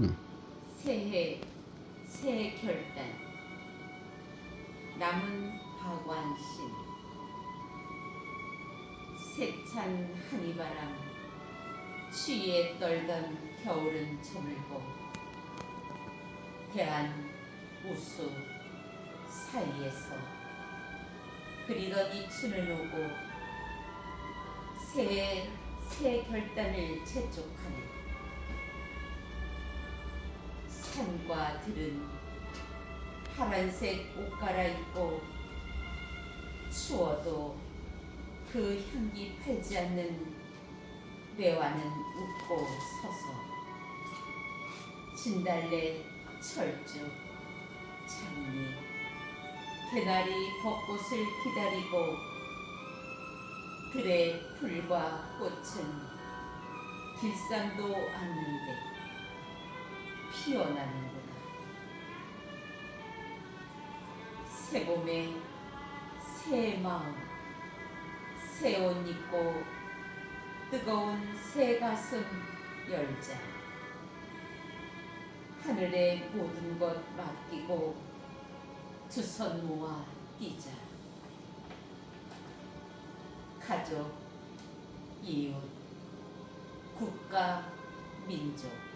음. 새해 새 결단. 남은 박완신. 세찬 한이바람. 추위에 떨던 겨울은 저물고 대한 우수 사이에서 그리던 이 춘을 오고 새해 새 결단을 재촉하네 산과 들은 파란색 옷 갈아입고 추워도 그 향기 팔지 않는 매화는 웃고 서서 진달래 철쭉 장미 개나리 벚꽃을 기다리고 들의 풀과 꽃은 길쌈도 않는데 피어나는구나. 새 봄에 새 마음, 새 옷 입고 뜨거운 새 가슴 열자. 하늘의 모든 것 맡기고 두 손 모아 뛰자. 가족, 이웃, 국가, 민족.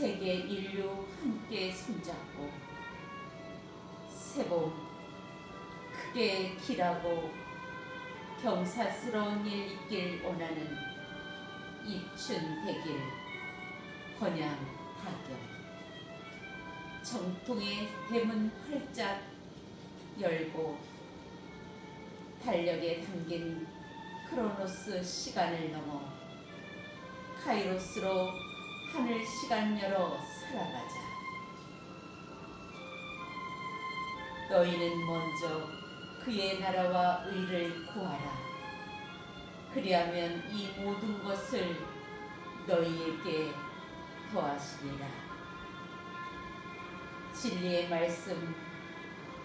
세계 인류 함께 손잡고 새봄 크게 길하고 경사스러운 일 있길 원하는 입춘 대길 번양 타격. 정통의 대문 활짝 열고 달력에 담긴 크로노스 시간을 넘어 카이로스로 하늘 시간여로 살아가자. 너희는 먼저 그의 나라와 의를 구하라. 그리하면 이 모든 것을 너희에게 더하시리라. 진리의 말씀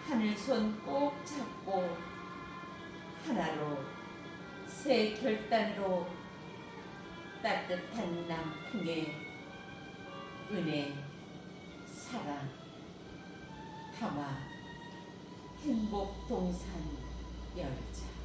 하늘 손 꼭 잡고 하나로 새 결단으로 따뜻한 남풍에 은혜, 사랑, 담아 행복 동산 열자.